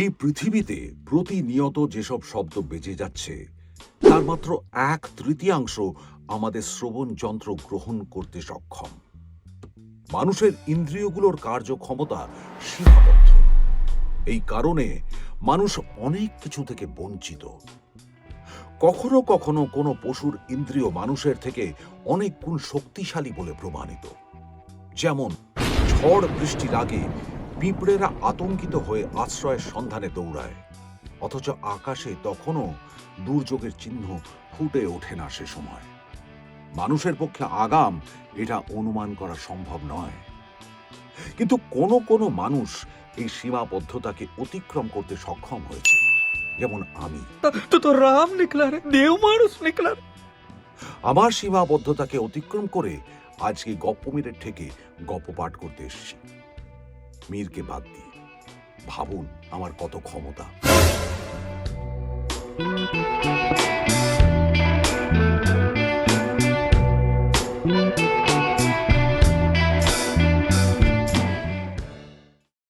এই পৃথিবীতে প্রতিনিয়ত যেসব শব্দ বেজে যাচ্ছে, তার মাত্র এক তৃতীয়াংশ আমাদের শ্রবণ যন্ত্র গ্রহণ করতে সক্ষম। মানুষের ইন্দ্রিয়গুলোর কার্যক্ষমতা সীমাবদ্ধ এই কারণে মানুষ অনেক কিছু থেকে বঞ্চিত। কখনো কখনো কোনো পশুর ইন্দ্রিয় মানুষের থেকে অনেক গুণ শক্তিশালী বলে প্রমাণিত। যেমন ঝড় বৃষ্টির আগে পিঁপড়েরা আতঙ্কিত হয়ে আশ্রয়ের সন্ধানে দৌড়ায়। অথচ আকাশে তখনও দুর্যোগের চিহ্ন ফুটে ওঠে না সে সময়। মানুষের পক্ষে আগাম এটা অনুমান করা সম্ভব নয়। কিন্তু কোনো কোনো মানুষ এই সীমাবদ্ধতাকে অতিক্রম করতে সক্ষম হয়েছে। যেমন আমি। তো রাম দেও মানুষ আমার সীমাবদ্ধতাকে অতিক্রম করে আজকে গপ্পমের ঠেকে গপ্প পাঠ করতে এসেছি। মীরকে বাদ দিয়ে। ভাবুন আমার কত ক্ষমতা।